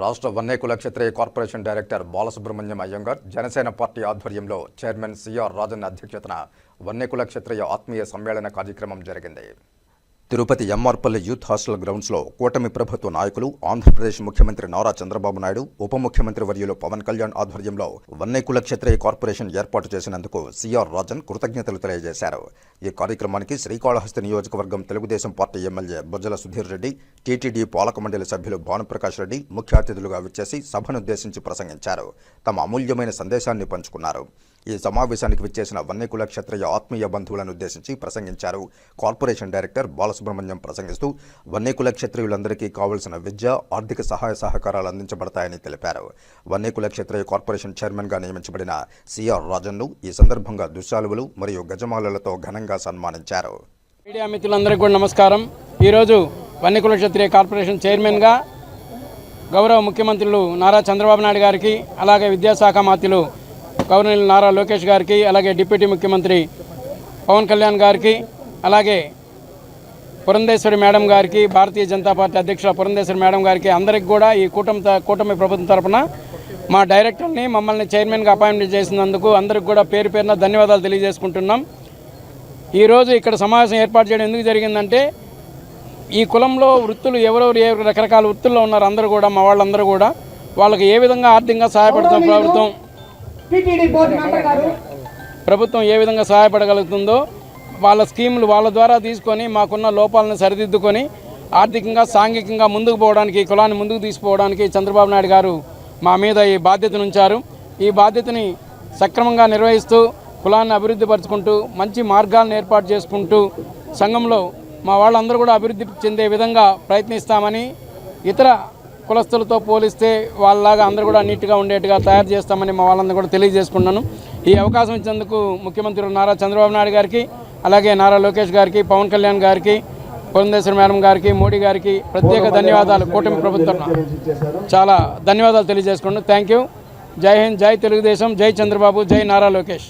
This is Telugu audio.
రాష్ట్ర Vannekula Kshatriya corporation director Balasubrahmanyam Iyengar Janasena party ఆధ్వర్యంలో చైర్మన్ సిఆర్ రాజన్ అధ్యక్షతన వన్నేకుల క్షత్రియ ఆత్మీయ సమ్మేళన కార్యక్రమం జరిగింది. తిరుపతి ఎంఆర్పల్లి యూత్ హాస్టల్ గ్రౌండ్స్లో కూటమి ప్రభుత్వ నాయకులు ఆంధ్రప్రదేశ్ ముఖ్యమంత్రి నారా చంద్రబాబు నాయుడు ఉప ముఖ్యమంత్రి వర్యులు పవన్ కళ్యాణ్ ఆధ్వర్యంలో వన్నేకుల క్షత్రియ కార్పొరేషన్ ఏర్పాటు చేసినందుకు సిఆర్ రాజన్ కృతజ్ఞతలు తెలియజేశారు. ఈ కార్యక్రమానికి శ్రీకాళహస్తి నియోజకవర్గం Telugu Desam party MLA Bojjala Sudheer Reddy TTD పాలక మండలి సభ్యులు భానుప్రకాష్ రెడ్డి ముఖ్య అతిథులుగా విచ్చేసి సభనుద్దేశించి ప్రసంగించారు. తమ అమూల్యమైన సందేశాన్ని పంచుకున్నారు. ఈ సమావేశానికి విచ్చేసిన వన్నేకుల క్షత్రియ ఆత్మీయ బంధువులను ఉద్దేశించి ప్రసంగించారు. కార్పొరేషన్ డైరెక్టర్ బాలసుబ్రహ్మణ్యం ప్రసంగిస్తూ వన్నేకుల క్షత్రియులందరికీ కావలసిన విద్య ఆర్థిక సహాయ సహకారాలు అందించబడతాయని తెలిపారు. వన్నేకుల క్షత్రియ కార్పొరేషన్ చైర్మన్గా నియమించబడిన సిఆర్ రాజన్ను ఈ సందర్భంగా దుశ్శాలువులు మరియు గజమాలలతో ఘనంగా సన్మానించారు. మీడియా మిత్రులందరికీ కూడా నమస్కారం. ఈరోజు వన్యకుల క్షత్రియ కార్పొరేషన్ చైర్మన్గా గౌరవ ముఖ్యమంత్రులు నారా చంద్రబాబు నాయుడు గారికి అలాగే విద్యాశాఖ మంత్రులు గవర్నర్ నారా లోకేష్ గారికి అలాగే డిప్యూటీ ముఖ్యమంత్రి పవన్ కళ్యాణ్ గారికి అలాగే పురంధేశ్వరి మేడం గారికి భారతీయ జనతా పార్టీ అధ్యక్షుల పురంధేశ్వరి మేడం గారికి అందరికి కూడా ఈ కూటమి కూటమి ప్రభుత్వం తరపున మా డైరెక్టర్ని మమ్మల్ని చైర్మన్గా అపాయింట్మెంట్ చేసినందుకు అందరికి కూడా పేరు పేరున ధన్యవాదాలు తెలియజేసుకుంటున్నాం. ఈరోజు ఇక్కడ సమావేశం ఏర్పాటు చేయడం ఎందుకు జరిగిందంటే ఈ కులంలో వృత్తులు ఎవరెవరు ఏ రకరకాల వృత్తుల్లో ఉన్నారు అందరూ కూడా మా వాళ్ళందరూ కూడా వాళ్ళకి ఏ విధంగా ఆర్థికంగా సహాయపడుతుంది ప్రభుత్వం టీటీడీ బోర్డు మెంబర్ గారు ప్రభుత్వం ఏ విధంగా సహాయపడగలుగుతుందో వాళ్ళ స్కీములు వాళ్ళ ద్వారా తీసుకొని మాకున్న లోపాలను సరిదిద్దుకొని ఆర్థికంగా సాంఘికంగా ముందుకు పోవడానికి కులాన్ని ముందుకు తీసుకుపోవడానికి చంద్రబాబు నాయుడు గారు మా మీద ఈ బాధ్యతను ఉంచారు. ఈ బాధ్యతని సక్రమంగా నిర్వహిస్తూ కులాన్ని అభివృద్ధి పరుచుకుంటూ మంచి మార్గాలను ఏర్పాటు చేసుకుంటూ సంఘంలో మా వాళ్ళందరూ కూడా అభివృద్ధి చెందే విధంగా ప్రయత్నిస్తామని ఇతర కులస్తులతో పోలిస్తే వాళ్ళలాగా అందరూ కూడా నీట్గా ఉండేట్టుగా తయారు చేస్తామని మా వాళ్ళందరూ కూడా తెలియజేసుకున్నాను ఈ అవకాశం ఇచ్చేందుకు ముఖ్యమంత్రి నారా చంద్రబాబు నాయుడు గారికి అలాగే నారా లోకేష్ గారికి పవన్ కళ్యాణ్ గారికి పురంధేశ్వరి మేడం గారికి మోడీ గారికి ప్రత్యేక ధన్యవాదాలు. కూటమి ప్రభుత్వం చాలా ధన్యవాదాలు తెలియజేసుకున్నాను థ్యాంక్ యూ జై హింద్ జై తెలుగుదేశం జై చంద్రబాబు జై నారా లోకేష్.